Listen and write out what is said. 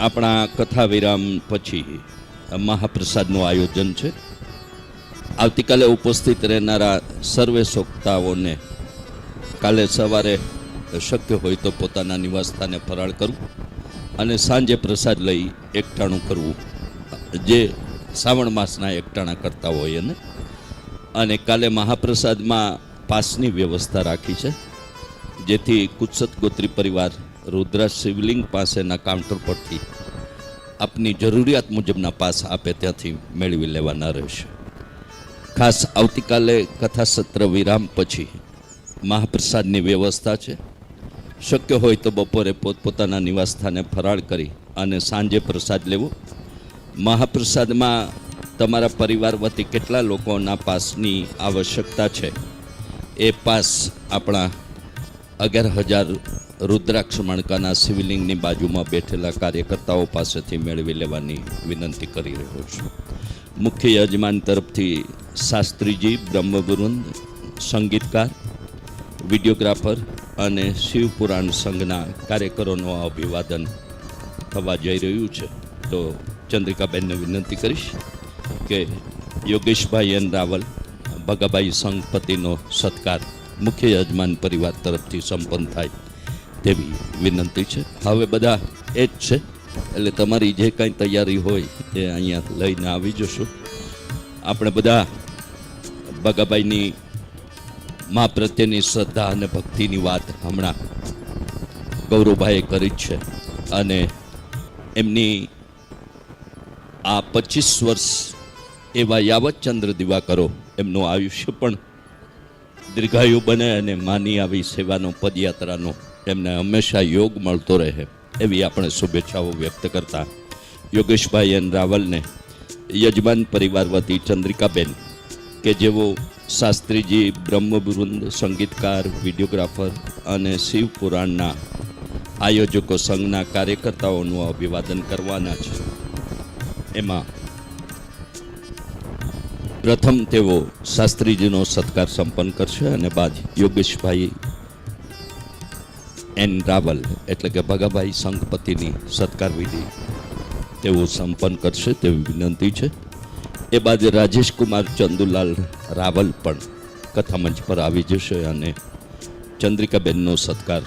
આપણા કથા વિરામ પછી મહાપ્રસાદનું આયોજન છે. આવતીકાલે ઉપસ્થિત રહેનારા સર્વે સોક્તાઓને કાલે સવારે શક્ય હોય તો પોતાના નિવાસસ્થાને ફરાળ કરવું અને સાંજે પ્રસાદ લઈ એકટાણું કરવું. જે શ્રાવણ માસના એકટાણા કરતા હોય એને. અને કાલે મહાપ્રસાદમાં પાસની વ્યવસ્થા રાખી છે. જેથી કુત્સત ગોત્રી પરિવાર રુદ્રા શિવલિંગ પાસેના કાઉન્ટર પરથી આપની જરૂરિયાત મુજબના પાસ આપે ત્યાંથી મેળવી લેવાના રહેશે. ખાસ આવતીકાલે કથા સત્ર વિરામ પછી મહાપ્રસાદની વ્યવસ્થા છે. શક્ય હોય તો બપોરે પોતપોતાના નિવાસસ્થાને ફરાળ કરી અને સાંજે પ્રસાદ લેવો. મહાપ્રસાદમાં તમારા પરિવાર વતી કેટલા લોકોના પાસની આવશ્યકતા છે? એ પાસ આપણા અગિયાર હજાર રુદ્રાક્ષ મણકાના શિવલિંગની બાજુમાં બેઠેલા કાર્યકર્તાઓ પાસેથી મેળવી લેવાની વિનંતી કરી રહ્યો છું. મુખ્ય યજમાન તરફથી શાસ્ત્રીજી બ્રહ્મવૃંદ સંગીતકાર, વિડીયોગ્રાફર અને શિવપુરાણ સંઘના કાર્યકરોનું અભિવાદન થવા જઈ રહ્યું છે. તો ચંદ્રિકાબેનને વિનંતી કરીશ કે યોગેશભાઈ એન રાવલ, ભગાભાઈ સંઘપતિનો સત્કાર મુખ્ય યજમાન પરિવાર તરફથી સંપન્ન થાય. તેવી વિનંતી છે. હવે બધા એ જ છે. એટલે તમારી જે કાંઈ તૈયારી હોય તે અહીંયા લઈને આવી જશો. આપણે બધા બગાભાઈની મા પ્રત્યેની શ્રદ્ધા અને ભક્તિની વાત હમણાં ગૌરવભાઈએ કરી છે. અને એમની આ પચીસ વર્ષ એવા યાવત ચંદ્ર દિવાકરો એમનું આયુષ્ય પણ દીર્ઘાયુ બને અને માની આવી સેવાનો પદયાત્રાનો એમને હંમેશા યોગ મળતો રહે. એવી આપણે શુભેચ્છાઓ વ્યક્ત કરતા યોગેશભાઈ એન રાવલને, યજમાન પરિવાર વતી ચંદ્રિકાબેન, કે જેઓ શાસ્ત્રીજી બ્રહ્મવૃંદ સંગીતકાર, વિડીયોગ્રાફર અને શિવ પુરાણના આયોજકો સંઘના કાર્યકર્તાઓનું અભિવાદન કરવાના છે. એમાં પ્રથમ તેઓ શાસ્ત્રીજીનો સત્કાર સંપન્ન કરશે અને બાદ યોગેશભાઈ એન રાવલ એટલે કે ભગાભાઈ સંઘપતિની સત્કાર વિધિ તેઓ સંપન્ન કરશે તેવી વિનંતી છે. એ બાદ રાજેશ કુમાર ચંદુલાલ રાવલ પણ કથામંચ પર આવી જશે અને ચંદ્રિકાબેનનો સત્કાર